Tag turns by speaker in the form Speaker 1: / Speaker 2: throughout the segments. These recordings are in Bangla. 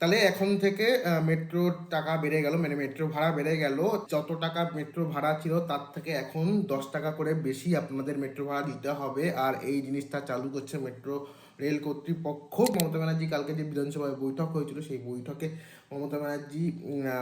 Speaker 1: তাহলে এখন থেকে মেট্রোর টাকা বেড়ে গেল মানে মেট্রো ভাড়া বেড়ে গেল, যত টাকা মেট্রো ভাড়া ছিল তার থেকে এখন দশ টাকা করে বেশি আপনাদের মেট্রো ভাড়া দিতে হবে। আর এই জিনিসটা চালু করছে মেট্রো রেল কর্তৃপক্ষ। মমতা ব্যানার্জি কালকে যে বিধানসভায় বৈঠক হয়েছিল, সেই বৈঠকে মমতা ব্যানার্জি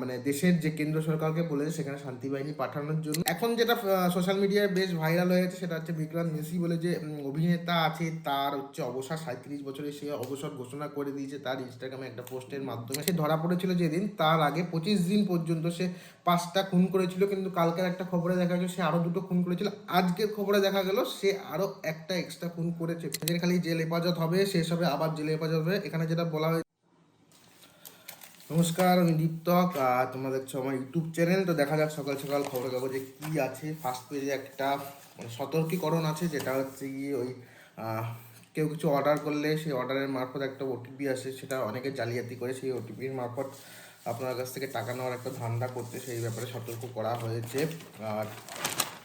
Speaker 1: মানে দেশের যে কেন্দ্র সরকারকে বলেছে, সেখানে শান্তি বাহিনী পাঠানোর জন্য। এখন যেটা সোশ্যাল মিডিয়ায় বেশ ভাইরাল হয়ে গেছে, সেটা হচ্ছে বিক্রান্ত মেসি বলে যে অভিনেতা আছে, তার হচ্ছে অবসর সাঁত্রিশ বছরে সে অবসর ঘোষণা করে দিয়েছে, তার ইনস্টাগ্রামে একটা পোস্টের মাধ্যমে। সে ধরা পড়েছিল যেদিন, তার আগে পঁচিশ দিন পর্যন্ত সে পাঁচটা খুন করেছিল, কিন্তু কালকের একটা খবরে দেখা গেল, সে আরও দুটো খুন করেছিল। আজকের খবরে দেখা গেল, সে আরও একটা এক্সট্রা খুন করেছে। খালি জেল হেফাজত হবে, শেষ হবে, আবার জেল হেফাজত হবে। এখানে যেটা বলা হয়েছে নমস্কার, আমি দীপ্তক, আর তোমরা দেখছ আমার ইউটিউব চ্যানেল। তো দেখা যাক সকাল সকাল খবরের কাগজে কী আছে। ফার্স্ট পেজে একটা মানে সতর্কীকরণ আছে, যেটা হচ্ছে গিয়ে ওই কেউ কিছু অর্ডার করলে সেই অর্ডারের মারফত একটা ওটিপি আসে, সেটা অনেকে জালিয়াতি করে সেই ওটিপির মারফত আপনার কাছ থেকে টাকা নেওয়ার একটা ধান্দা করতে সেই ব্যাপারে সতর্ক করা হয়েছে। আর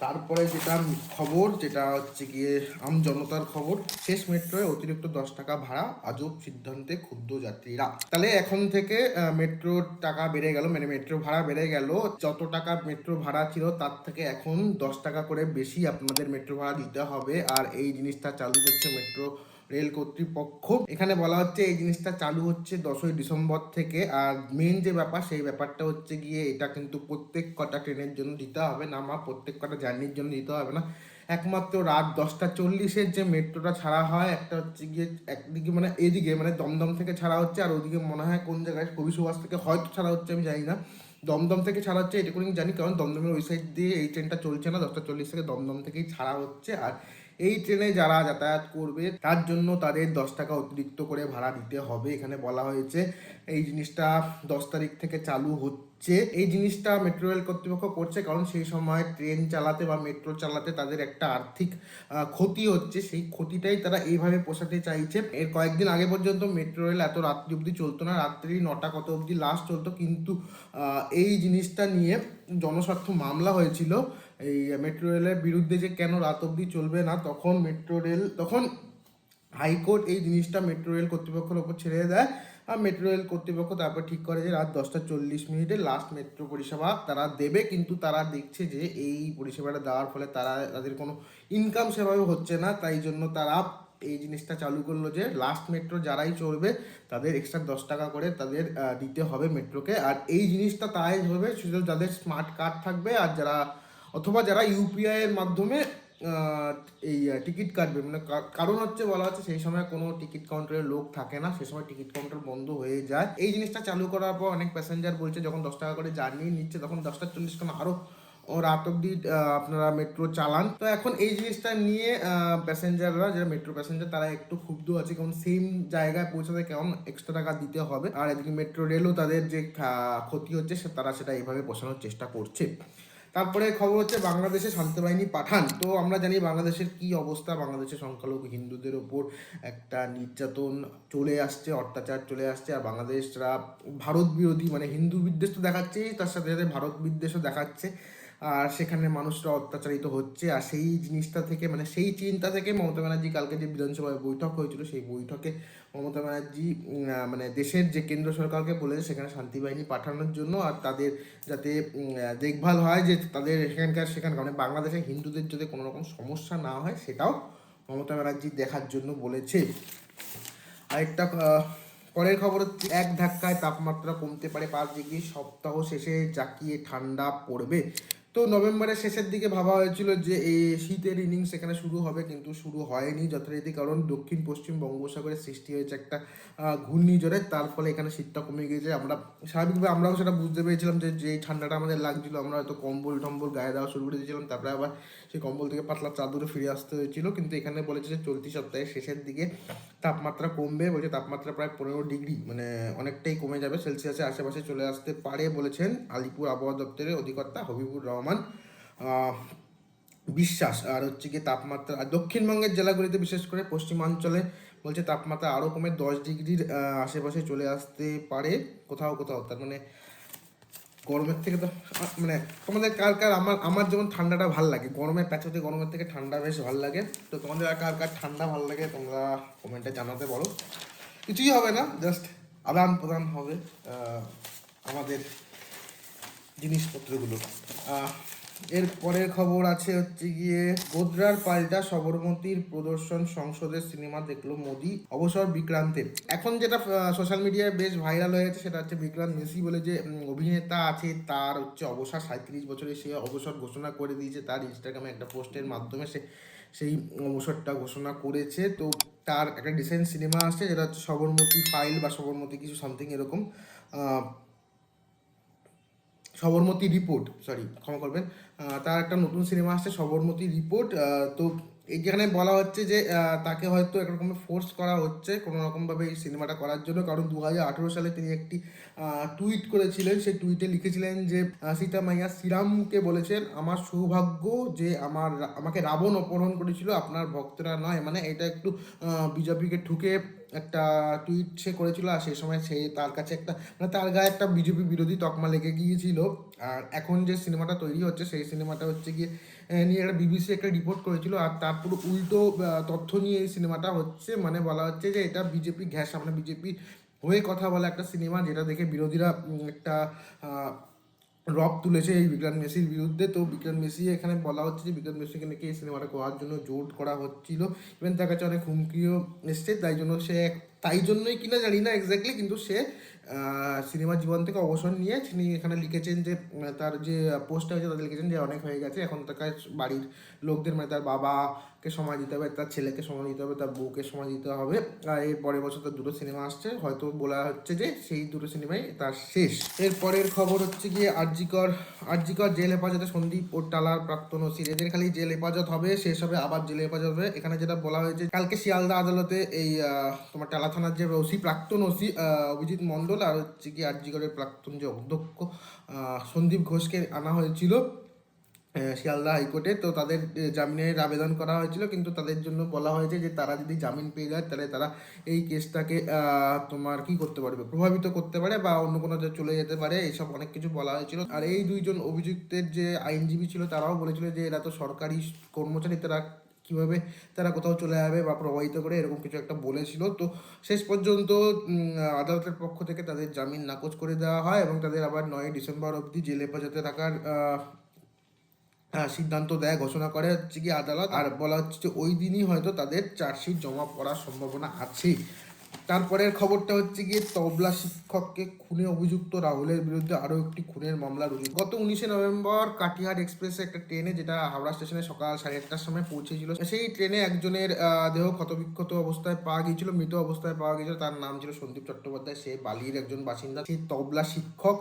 Speaker 1: তারপরে যেটা খবর, যেটা হচ্ছে গিয়ে আম জনতার খবর, শেষ মেট্রোয় অতিরিক্ত দশ টাকা ভাড়া, আজব সিদ্ধান্তে ক্ষুব্ধ যাত্রীরা। তাহলে এখন থেকে মেট্রো মেট্রোর টাকা বেড়ে গেল মানে মেট্রো ভাড়া বেড়ে গেল, যত টাকা মেট্রো ভাড়া ছিল, তার থেকে এখন দশ টাকা করে বেশি আপনাদের মেট্রো ভাড়া দিতে হবে। আর এই জিনিসটা চালু করছে মেট্রো রেল কর্তৃপক্ষ। এখানে বলা হচ্ছে এই জিনিসটা চালু হচ্ছে দশই ডিসেম্বর থেকে। আর মেন যে ব্যাপার, সেই ব্যাপারটা হচ্ছে গিয়ে এটা কিন্তু প্রত্যেক কটা ট্রেনের জন্য দিতে হবে না, মা। প্রত্যেক কটা জার্নির জন্য দিতে হবে না। একমাত্র রাত দশটা চল্লিশের যে মেট্রোটা ছাড়া হয়, একটা হচ্ছে গিয়ে একদিকে মানে এদিকে মানে দমদম থেকে ছাড়া হচ্ছে, আর ওদিকে মনে হয় কোন জায়গায় কবি সুভাষ থেকে হয়তো ছাড়া হচ্ছে, আমি জানি না। দমদম থেকে ছাড়া হচ্ছে এটুকুনি জানি, কারণ দমদমের ওই সাইড দিয়ে এই ট্রেনটা চলছে না, দশটা চল্লিশ থেকে দমদম থেকেই ছাড়া হচ্ছে। আর এই ট্রেনে যারা যাতায়াত করবে, তার জন্য তাদের দশ টাকা অতিরিক্ত করে ভাড়া দিতে হবে। এখানে বলা হয়েছে, এই জিনিসটা দশ তারিখ থেকে চালু হচ্ছে। এই জিনিসটা মেট্রো রেল কর্তৃপক্ষ করছে, কারণ সেই সময় ট্রেন চালাতে বা মেট্রো চালাতে তাদের একটা আর্থিক ক্ষতি হচ্ছে। সেই ক্ষতিটাই তারা এইভাবে পোষাতে চাইছে। এর কয়েকদিন আগে পর্যন্ত মেট্রো রেল এত রাত্রি অবধি চলতো না। রাত্রি নটা কত অবধি লাস্ট চলতো। কিন্তু এই জিনিসটা নিয়ে জনস্বার্থ মামলা হয়েছিল। এই মেট্রো রেলের বিরুদ্ধে যে কেন রাত অবধি চলবে না, তখন মেট্রো রেল তখন হাইকোর্ট এই জিনিসটা মেট্রো রেল কর্তৃপক্ষের ওপর ছেড়ে দেয়। আর মেট্রো রেল কর্তৃপক্ষ তারপর ঠিক করে যে রাত দশটা চল্লিশ মিনিটে লাস্ট মেট্রো পরিষেবা তারা দেবে, কিন্তু তারা দেখছে যে এই পরিষেবাটা দেওয়ার ফলে তারা তাদের কোনো ইনকাম সেভাবে হচ্ছে না। তাই জন্য তারা এই জিনিসটা চালু করল যে লাস্ট মেট্রো যারাই চলবে, তাদের এক্সট্রা দশ টাকা করে তাদের দিতে হবে মেট্রোকে আর এই জিনিসটা তাই হবে যাদের স্মার্ট কার্ড থাকবে আর যারা, অথবা যারা ইউপিআই এর মাধ্যমে এই টিকিট কাটবে। মানে কারণ হচ্ছে বলা হচ্ছে সেই সময় কোনো টিকিট কাউন্টারে লোক থাকে না সেই সময় টিকিট কাউন্টার বন্ধ হয়ে যায়। এই জিনিসটা চালু করার পর অনেক প্যাসেঞ্জার বলছে, যখন দশ টাকা করে জার্নি নিচ্ছে, তখন দশটা চল্লিশ কেন আরও, ও রাত অব্দি আপনারা মেট্রো চালান। তো এখন এই জিনিসটা নিয়ে প্যাসেঞ্জাররা যারা মেট্রো প্যাসেঞ্জার তারা একটু ক্ষুব্ধ আছে, কারণ সেম জায়গায় পৌঁছাতে কেমন এক্সট্রা টাকা দিতে হবে। আর এদিকে মেট্রো রেলও তাদের যে ক্ষতি হচ্ছে তারা সেটা এইভাবে পোষানোর চেষ্টা করছে। তারপরে খবর হচ্ছে বাংলাদেশে শান্তিবাহিনী পাঠান। তো আমরা জানি বাংলাদেশের কি অবস্থা। বাংলাদেশের সংখ্যালঘু হিন্দুদের ওপর একটা নির্যাতন চলে আসছে, অত্যাচার চলে আসছে। আর বাংলাদেশরা ভারত বিরোধী মানে হিন্দু বিদ্বেষ তো দেখাচ্ছেই, তার সাথে সাথে ভারত বিদ্বেষও দেখাচ্ছে। আর সেখানে মানুষরা অত্যাচারিত হচ্ছে। আর সেই জিনিসটা থেকে মানে সেই চিন্তা থেকে মমতা ব্যানার্জি কালকে যে বিধানসভায় বৈঠক হয়েছিল, সেই বৈঠকে মমতা ব্যানার্জি মানে দেশের যে কেন্দ্র সরকারকে বলেছে, সেখানে শান্তি বাহিনী পাঠানোর জন্য আর তাদের যাতে দেখভাল হয়, যে তাদের এখানকার, সেখানকার মানে বাংলাদেশের হিন্দুদের যাতে কোনো রকম সমস্যা না হয়, সেটাও মমতা ব্যানার্জি দেখার জন্য বলেছে। আরেকটা পরের খবর হচ্ছে, এক ধাক্কায় তাপমাত্রা কমতে পারে পাঁচ ডিগ্রি, সপ্তাহ শেষে জাকিয়ে ঠান্ডা পড়বে। তো নভেম্বরের শেষের দিকে ভাবা হয়েছিল যে এই শীতের ইনিংস এখানে শুরু হবে, কিন্তু শুরু হয়নি যথারীতি, কারণ দক্ষিণ পশ্চিম বঙ্গোপসাগরে সৃষ্টি হয়েছে একটা ঘূর্ণিঝড়ে, তার ফলে এখানে শীতটা কমে গিয়েছে। আমরা স্বাভাবিকভাবে আমরাও সেটা বুঝতে পেরেছিলাম যে যে ঠান্ডাটা আমাদের লাগছিল, আমরা হয়তো কম্বল টম্বল গায়ে দেওয়া শুরু করে দিয়েছিলাম, তারপরে আবার সেই কম্বল থেকে পাতলা চাদরে ফিরে আসতে হয়েছিল। কিন্তু এখানে বলেছে যে, চলতি সপ্তাহের শেষের দিকে তাপমাত্রা কমবে, বলছে তাপমাত্রা প্রায় পনেরো ডিগ্রি মানে অনেকটাই কমে যাবে সেলসিয়াসের আশেপাশে চলে আসতে পারে বলেছেন আলিপুর আবহাওয়া দপ্তরের অধিকর্তা হবিবুর রহমান। আহ, বিশ্বাস। আর হচ্ছে কি তাপমাত্রা আর দক্ষিণবঙ্গের জেলাগুলিতে বিশেষ করে পশ্চিমাঞ্চলে বলছে তাপমাত্রা আরও কমে দশ ডিগ্রির আশেপাশে চলে আসতে পারে। কোথাও কোথাও। তার মানে গরমের থেকে তো মানে তোমাদের কার কার আমার আমার যেমন ঠান্ডাটা ভালো লাগে গরমের প্যাচতে গরমের থেকে ঠান্ডা বেশ ভালো লাগে। তো তোমাদের কার কার ঠান্ডা ভালো লাগে তোমরা কমেন্টে জানাতে পারো। কিছুই হবে না জাস্ট আদান প্রদান হবে আমাদের জিনিসপত্রগুলো। এর পরের খবর আছে হচ্ছে গিয়ে, গোদ্রার পাল্টা সবরমতীর প্রদর্শন সংসদের সিনেমা দেখল মোদি, অবসর বিক্রান্তের এখন যেটা সোশ্যাল মিডিয়ায় বেশ ভাইরাল হয়ে হয়েছে সেটা হচ্ছে বিক্রান্ত মেসি বলে যে অভিনেতা আছে, তার হচ্ছে অবসর সাঁত্রিশ বছরে সে অবসর ঘোষণা করে দিয়েছে, তার ইনস্টাগ্রামে একটা পোস্টের মাধ্যমে সে, সেই অবসরটা ঘোষণা করেছে। তো তার একটা ডিসেন্ট সিনেমা আসছে, যেটা হচ্ছে সবরমতী ফাইল বা সবরমতী কিছু সামথিং এরকম সবরমতী রিপোর্ট সরি ক্ষমা করবেন। তার একটা নতুন সিনেমা আসছে, সবরমতী রিপোর্ট তো এই যেখানে বলা হচ্ছে যে তাকে হয়তো একরকমের ফোর্স করা হচ্ছে কোনো রকমভাবে এই সিনেমাটা করার জন্য, কারণ দু হাজার আঠেরো সালে তিনি একটি টুইট করেছিলেন। সেই টুইটে লিখেছিলেন যে সীতা মাইয়া শ্রীরামকে বলেছেন, আমার সৌভাগ্য যে আমার আমাকে রাবণ অপহরণ করেছিল, আপনার ভক্তরা নয়। মানে এটা একটু বিজেপিকে ঠুকে একটা টুইট সে করেছিল আর সেই সময় সে তার কাছে একটা মানে তার গায়ে একটা বিজেপি বিরোধী তকমা লেগে গিয়েছিল। আর এখন যে সিনেমাটা তৈরি হচ্ছে সেই সিনেমাটা হচ্ছে গিয়ে নিয়ে একটা বিবিসি একটা রিপোর্ট করেছিল আর তার পুরো উল্টো তথ্য নিয়ে এই সিনেমাটা হচ্ছে। মানে বলা হচ্ছে যে এটা বিজেপি ঘ্যাসা মানে বিজেপি হয়ে কথা বলা একটা সিনেমা যেটা দেখে বিরোধীরা একটা রব তুলেছে এই বিক্রান্ত মেসির বিরুদ্ধে। তো বিক্রান্ত মেসি এখানে বলা হচ্ছে যে বিক্রান্ত মেসিকে নাকি এই সিনেমাটা করার জন্য জোর করা হচ্ছিল। ইভেন তার কাছে অনেক হুমকিও এসছে, তাই জন্য সে তাই জন্যই কিনা জানি না এক্স্যাক্টলি কিন্তু সে সিনেমা জীবন থেকে অবসর নিয়ে তিনি এখানে লিখেছেন যে তার যে পোস্টটা হয়েছে তাদের লিখেছেন যে অনেক হয়ে গেছে। এখন তাকে বাড়ির লোকদের মানে তার বাবাকে সময় দিতে হবে, তার ছেলেকে সময় দিতে হবে, তার বউকে সময় দিতে হবে। আর এর পরের বছর তার দুটো সিনেমা আসছে। হয়তো বলা হচ্ছে যে সেই দুটো সিনেমাই তার শেষ। এর পরের খবর হচ্ছে গিয়ে আরজিকর আরজিকর জেল হেফাজতে সন্দীপ ও টালার প্রাক্তন ওসির এদের খালি জেল হেফাজত হবে, শেষ হবে, আবার জেল হেফাজত হবে। এখানে যেটা বলা হয়েছে, কালকে শিয়ালদা আদালতে এই তোমার টালা থানার যে ওসি প্রাক্তন ওসি অভিজিৎ মণ্ডল আর হচ্ছে কি আরজিকরের প্রাক্তন যে অধ্যক্ষ সন্দীপ ঘোষকে আনা হয়েছিল শিয়ালদা হাইকোর্টে। তো তাদের জামিনের আবেদন করা হয়েছিল, কিন্তু তাদের জন্য বলা হয়েছে যে তারা যদি জামিন পেয়ে যায়, তাহলে তারা এই কেসটাকে তোমার কি করতে পারবে? প্রভাবিত করতে পারে বা অন্য কোনো চলে যেতে পারে এইসব অনেক কিছু বলা হয়েছিল। আর এই দুইজন অভিযুক্তের যে আইনজীবী ছিল, তারাও বলেছিল যে এরা তো সরকারি কর্মচারী, তারা কীভাবে তারা কোথাও চলে যাবে বা প্রভাবিত করে, এরকম কিছু একটা বলেছিল। তো শেষ পর্যন্ত আদালতের পক্ষ থেকে তাদের জামিন নাকচ করে দেওয়া হয় এবং তাদের আবার নয় ডিসেম্বর অবধি জেল হেফাজতে থাকার সিদ্ধান্ত দেয়, ঘোষণা করে হচ্ছে কি আদালত। আর বলা হচ্ছে যে ওই দিনই হয়তো তাদের চার্জশিট জমা পড়ার সম্ভাবনা আছে তারপরের খবরটা হচ্ছে গিয়ে তবলা শিক্ষককে খুনে অভিযুক্ত রাহুলের বিরুদ্ধে আরও একটি খুনের মামলা রুজু। গত উনিশে নভেম্বর কাটিহার এক্সপ্রেসে একটা ট্রেনে যেটা হাওড়া স্টেশনে সকাল সাড়ে আটটার সময় পৌঁছেছিল, সেই ট্রেনে একজনের দেহ ক্ষতবিক্ষত অবস্থায় পাওয়া গিয়েছিল, মৃত অবস্থায় পাওয়া গিয়েছিল। তার নাম ছিল সন্দীপ চট্টোপাধ্যায়। সে বালির একজন বাসিন্দা। সেই তবলা শিক্ষক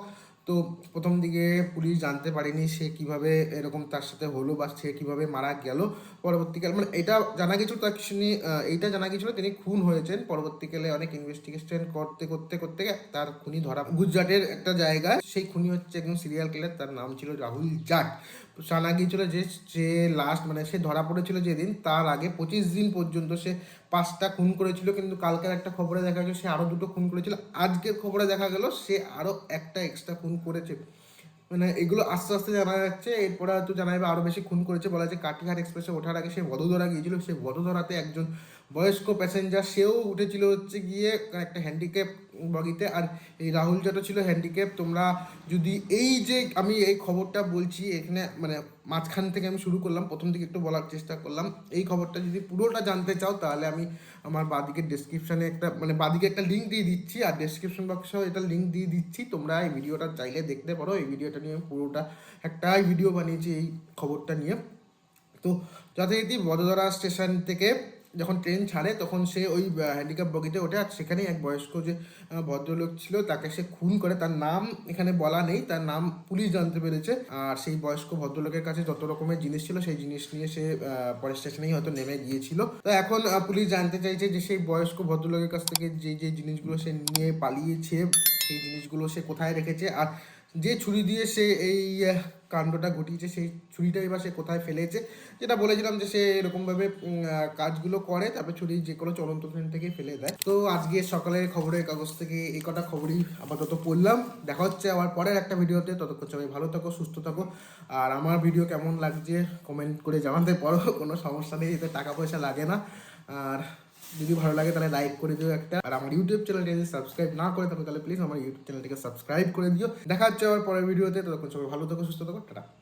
Speaker 1: তো প্রথম দিকে পুলিশ জানতে পারেনি সে কীভাবে এরকম তার সাথে হলো বা সে কীভাবে মারা গেল। পরবর্তীকালে মানে এটা জানা গেছিল তার তিনি এইটা জানা গেছিল তিনি খুন হয়েছেন। পরবর্তীকালে অনেক ইনভেস্টিগেশন করতে করতে করতে তার খুনি ধরা, গুজরাটের একটা জায়গা সেই খুনি হচ্ছে একজন সিরিয়াল কিলার তার নাম ছিল রাহুল জাট। জানা গিয়েছিল যে, সে লাস্ট মানে সে ধরা পড়েছিল যেদিন, তার আগে পঁচিশ দিন পর্যন্ত সে পাঁচটা খুন করেছিল, কিন্তু কালকের একটা খবরে দেখা গেল সে আরও দুটো খুন করেছিল। আজকের খবরে দেখা গেল সে আরও একটা এক্সট্রা খুন করেছে। মানে এগুলো আস্তে আস্তে জানা যাচ্ছে, এরপরে হয়তো জানা যাবে আরও বেশি খুন করেছে বলা যায়। কাটিহার এক্সপ্রেসে ওঠার আগে সে বদোদরা গিয়েছিল, সে বদোদরাতে একজন বয়স্ক প্যাসেঞ্জার সেও উঠেছিল হচ্ছে গিয়ে একটা হ্যান্ডিক্যাপ বগিতে। আর এই রাহুল যেটা ছিল হ্যান্ডিক্যাপ তোমরা যদি এই যে আমি এই খবরটা বলছি, এখানে মানে মাঝখান থেকে আমি শুরু করলাম, প্রথম দিকে একটু বলার চেষ্টা করলাম। এই খবরটা যদি পুরোটা জানতে চাও, তাহলে আমি আমার বাদিকের ডেসক্রিপশানে একটা মানে বাদিকে একটা লিঙ্ক দিয়ে দিচ্ছি, আর ডেসক্রিপশন বক্সেও এটা লিঙ্ক দিয়ে দিচ্ছি। তোমরা এই ভিডিওটা চাইলে দেখতে পারো। এই ভিডিওটা নিয়ে আমি পুরোটা একটাই ভিডিও বানিয়েছি এই খবরটা নিয়ে। তো যথারীতি বদোদরা স্টেশন থেকে যখন ট্রেন ছাড়ে, তখন সে ওই হ্যান্ডিক্যাপ বগিতে ওঠে আর সেখানেই এক বয়স্ক যে ভদ্রলোক ছিল, তাকে সে খুন করে। তার নাম এখানে বলা নেই, তার নাম পুলিশ জানতে পেরেছে। আর সেই বয়স্ক ভদ্রলোকের কাছে যত রকমের জিনিস ছিল, সেই জিনিস নিয়ে সে পরের স্টেশনেই হয়তো নেমে গিয়েছিল। তো এখন পুলিশ জানতে চাইছে যে সেই বয়স্ক ভদ্রলোকের কাছ থেকে যে যে জিনিসগুলো সে নিয়ে পালিয়েছে সেই জিনিসগুলো সে কোথায় রেখেছে আর যে ছুরি দিয়ে সে এই কাণ্ডটা ঘটিয়েছে, সেই ছুরিটা এবার সে কোথায় ফেলেছে, যেটা বলেছিলাম যে সে এরকমভাবে কাজগুলো করে, তারপর ছুরি যে কোনো চলন্ত ট্রেন থেকে ফেলে দেয়। তো আজকে সকালের খবরের কাগজ থেকে এই কটা খবরই আপাতত পড়লাম। দেখা হচ্ছে আবার পরের একটা ভিডিওতে। ততক্ষণ সবাই ভালো থাকো, সুস্থ থাকো। আর আমার ভিডিও কেমন লাগছে কমেন্ট করে জানাতে পারো, কোনো সমস্যা নেই, এতে টাকা পয়সা লাগে না। আর যদি ভালো লাগে তাহলে লাইক করে দিও একটা। আর আমার ইউটিউব চ্যানেলটি যদি সাবস্ক্রাইব না করে থাকো, তাহলে প্লিজ আমার ইউটিউব চ্যানেলটিকে সাবস্ক্রাইব করে দিও। দেখা হচ্ছে আবার পরের ভিডিওতে তখন সবাই ভালো থাকো, সুস্থ থাকো, টাটা।